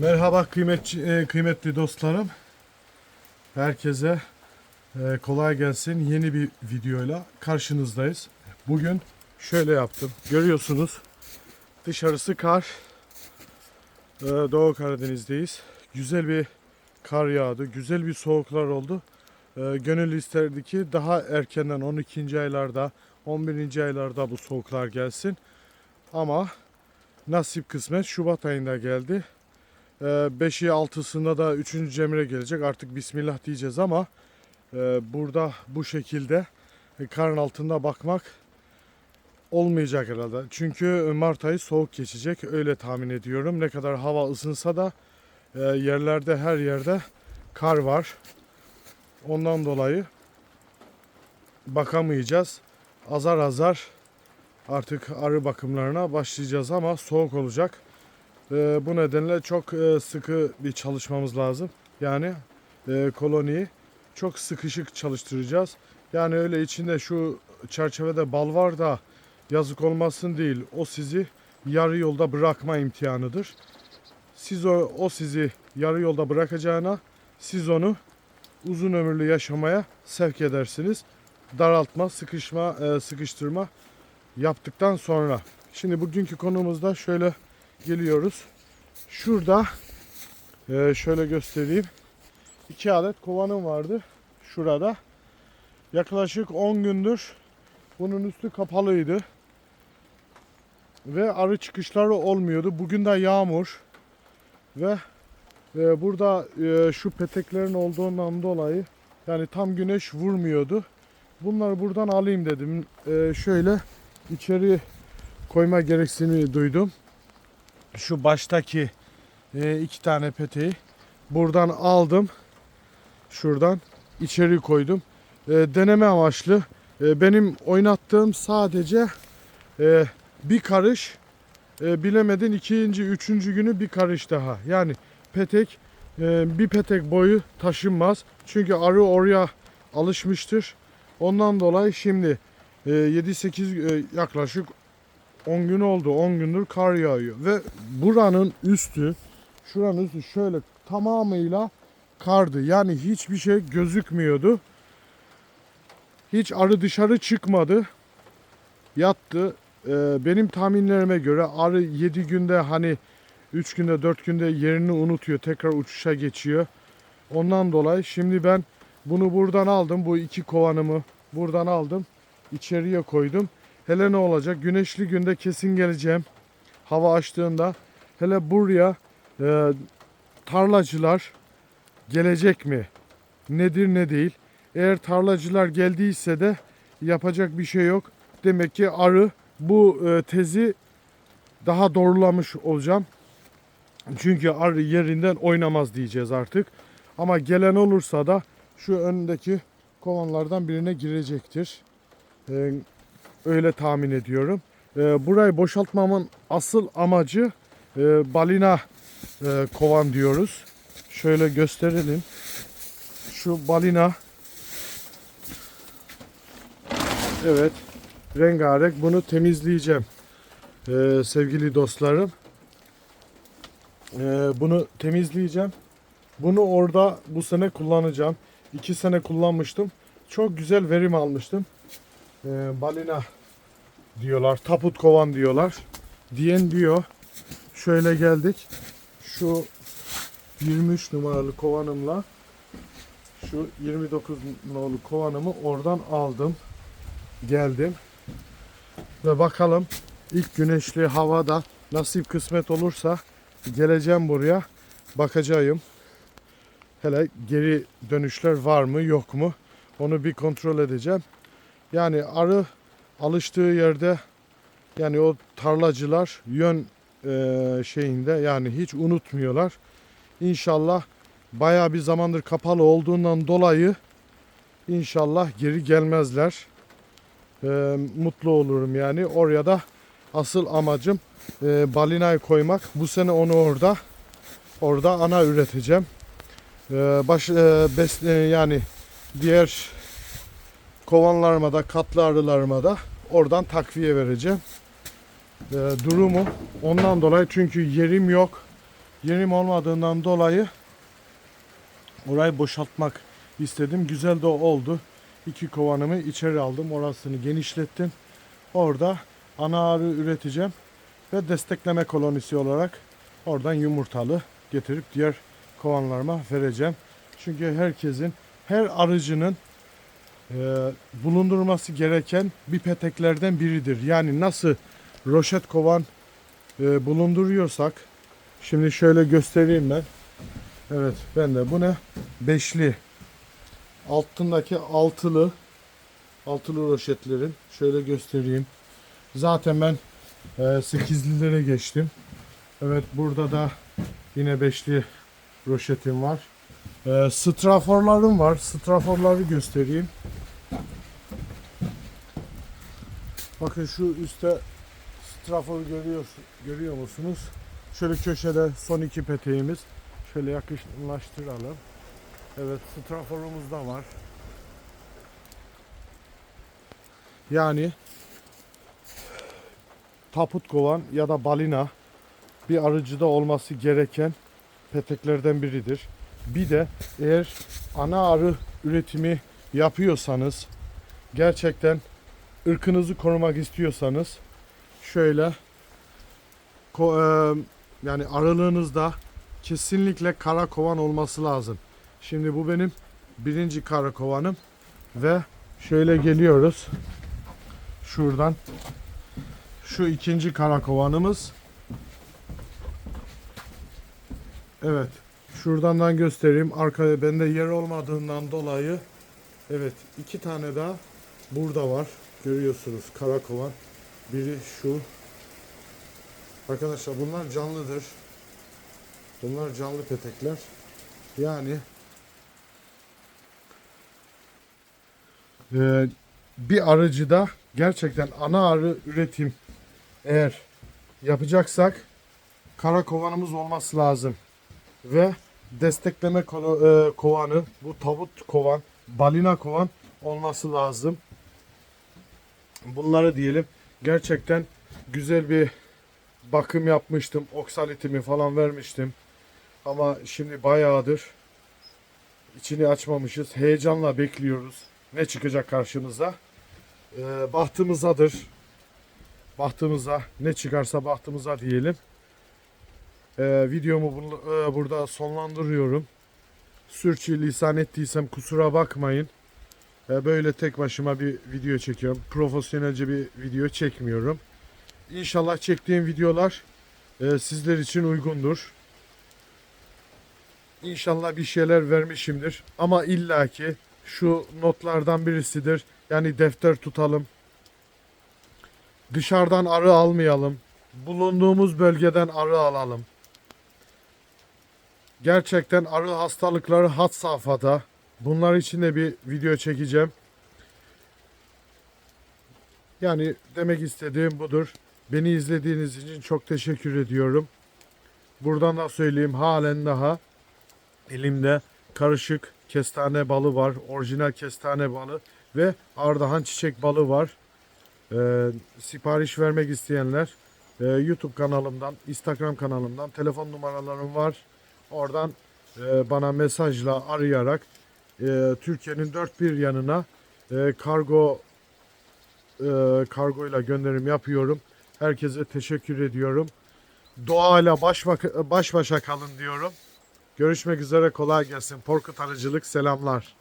Merhaba kıymetli, e, kıymetli dostlarım. Herkese e, kolay gelsin. Yeni bir videoyla karşınızdayız. Bugün şöyle yaptım. Görüyorsunuz dışarısı kar. E, Doğu Karadeniz'deyiz. Güzel bir kar yağdı. Güzel bir soğuklar oldu. Gönül isterdi ki daha erkenden 12. aylarda 11. aylarda bu soğuklar gelsin. Ama nasip kısmet Şubat ayında geldi. 5'i 6'sında da 3. Cemre gelecek. Artık Bismillah diyeceğiz ama e, burada bu şekilde e, karın altında bakmak olmayacak herhalde. Çünkü Mart ayı soğuk geçecek. Öyle tahmin ediyorum. Ne kadar hava ısınsa da e, yerlerde her yerde kar var. Ondan dolayı bakamayacağız. Azar azar artık arı bakımlarına başlayacağız ama soğuk olacak. Ee, bu nedenle çok e, sıkı bir çalışmamız lazım. Yani e, koloniyi çok sıkışık çalıştıracağız. Yani öyle içinde şu çerçevede bal var da yazık olmasın değil. O sizi yarı yolda bırakma imtihanıdır. Siz o, o sizi yarı yolda bırakacağına siz onu uzun ömürlü yaşamaya sevk edersiniz. Daraltma, sıkışma, e, sıkıştırma yaptıktan sonra. Şimdi bugünkü konumuzda şöyle geliyoruz. Şurada e, şöyle göstereyim. İki adet kovanım vardı. Şurada. Yaklaşık 10 gündür bunun üstü kapalıydı. Ve arı çıkışları olmuyordu. Bugün de yağmur. Ve e, burada e, şu peteklerin olduğundan dolayı yani tam güneş vurmuyordu. Bunları buradan alayım dedim. Şöyle içeri koyma gereksinimi duydum şu baştaki e, iki tane peteği buradan aldım. Şuradan içeri koydum. E, deneme amaçlı. E, benim oynattığım sadece e, bir karış. E, bilemedin ikinci, üçüncü günü bir karış daha. Yani petek e, bir petek boyu taşınmaz. Çünkü arı oraya alışmıştır. Ondan dolayı şimdi e, 7-8 e, yaklaşık 10 gün oldu. 10 gündür kar yağıyor. Ve buranın üstü, şuranın üstü şöyle tamamıyla kardı. Yani hiçbir şey gözükmüyordu. Hiç arı dışarı çıkmadı. Yattı. Ee, benim tahminlerime göre arı 7 günde hani 3 günde 4 günde yerini unutuyor. Tekrar uçuşa geçiyor. Ondan dolayı şimdi ben bunu buradan aldım. Bu iki kovanımı buradan aldım. İçeriye koydum. Hele ne olacak? Güneşli günde kesin geleceğim. Hava açtığında. Hele buraya e, tarlacılar gelecek mi? Nedir ne değil. Eğer tarlacılar geldiyse de yapacak bir şey yok. Demek ki arı bu e, tezi daha doğrulamış olacağım. Çünkü arı yerinden oynamaz diyeceğiz artık. Ama gelen olursa da şu öndeki kovanlardan birine girecektir. E, Öyle tahmin ediyorum. E, burayı boşaltmamın asıl amacı e, balina e, kovan diyoruz. Şöyle gösterelim. Şu balina Evet. Rengarenk. Bunu temizleyeceğim. E, sevgili dostlarım. E, bunu temizleyeceğim. Bunu orada bu sene kullanacağım. İki sene kullanmıştım. Çok güzel verim almıştım e, balina diyorlar. Taput kovan diyorlar. Diyen diyor. Şöyle geldik. Şu 23 numaralı kovanımla şu 29 numaralı kovanımı oradan aldım. Geldim. Ve bakalım ilk güneşli havada nasip kısmet olursa geleceğim buraya. Bakacağım. Hele geri dönüşler var mı yok mu? Onu bir kontrol edeceğim. Yani arı alıştığı yerde yani o tarlacılar yön e, şeyinde yani hiç unutmuyorlar. İnşallah baya bir zamandır kapalı olduğundan dolayı inşallah geri gelmezler. E, mutlu olurum yani. Oraya da asıl amacım e, balinayı koymak. Bu sene onu orada orada ana üreteceğim. E, baş e, bes, e, yani diğer kovanlarıma da katlı arılarıma da oradan takviye vereceğim. E, durumu ondan dolayı çünkü yerim yok. yerim olmadığından dolayı orayı boşaltmak istedim. Güzel de oldu. İki kovanımı içeri aldım. Orasını genişlettim. Orada ana arı üreteceğim ve destekleme kolonisi olarak oradan yumurtalı getirip diğer kovanlarıma vereceğim. Çünkü herkesin, her arıcının e, bulundurması gereken bir peteklerden biridir. Yani nasıl roşet kovan e, bulunduruyorsak, şimdi şöyle göstereyim ben. Evet, ben de bu ne? Beşli. Altındaki altılı, altılı roşetlerin şöyle göstereyim. Zaten ben e, sekizlilere geçtim. Evet, burada da yine beşli roşetim var. E, straforlarım var. Straforları göstereyim. Bakın şu üstte straforu görüyor, görüyor musunuz? Şöyle köşede son iki peteğimiz. Şöyle yakınlaştıralım. Evet straforumuz da var. Yani taput kovan ya da balina bir arıcıda olması gereken peteklerden biridir. Bir de eğer ana arı üretimi yapıyorsanız gerçekten ırkınızı korumak istiyorsanız şöyle e, yani aralığınızda kesinlikle kara kovan olması lazım. Şimdi bu benim birinci kara kovanım ve şöyle geliyoruz. Şuradan şu ikinci kara kovanımız. Evet. Şuradan göstereyim. Arkada bende yer olmadığından dolayı evet iki tane daha burada var. Görüyorsunuz kara kovan. Biri şu. Arkadaşlar bunlar canlıdır. Bunlar canlı petekler. Yani e, bir arıcıda gerçekten ana arı üretim eğer yapacaksak kara kovanımız olması lazım. Ve destekleme e, kovanı, bu tavut kovan, balina kovan olması lazım. Bunları diyelim gerçekten güzel bir bakım yapmıştım. Oksalitimi falan vermiştim. Ama şimdi bayağıdır içini açmamışız. Heyecanla bekliyoruz. Ne çıkacak karşımıza? Ee, bahtımızadır. Bahtımıza ne çıkarsa bahtımıza diyelim. Ee, videomu bu- e, burada sonlandırıyorum. Sürçülisan ettiysem kusura bakmayın. Ee, böyle tek başıma bir video çekiyorum. Profesyonelce bir video çekmiyorum. İnşallah çektiğim videolar e, sizler için uygundur. İnşallah bir şeyler vermişimdir. Ama illaki şu notlardan birisidir. Yani defter tutalım. Dışarıdan arı almayalım. Bulunduğumuz bölgeden arı alalım. Gerçekten arı hastalıkları had safhada. Bunlar için de bir video çekeceğim. Yani demek istediğim budur. Beni izlediğiniz için çok teşekkür ediyorum. Buradan da söyleyeyim halen daha elimde karışık kestane balı var. Orijinal kestane balı ve ardahan çiçek balı var. Ee, sipariş vermek isteyenler e, YouTube kanalımdan, Instagram kanalımdan telefon numaralarım var. Oradan e, bana mesajla arayarak e, Türkiye'nin dört bir yanına e, kargo e, kargoyla gönderim yapıyorum. Herkese teşekkür ediyorum. Doğayla baş, baş başa kalın diyorum. Görüşmek üzere kolay gelsin. Porkut Arıcılık selamlar.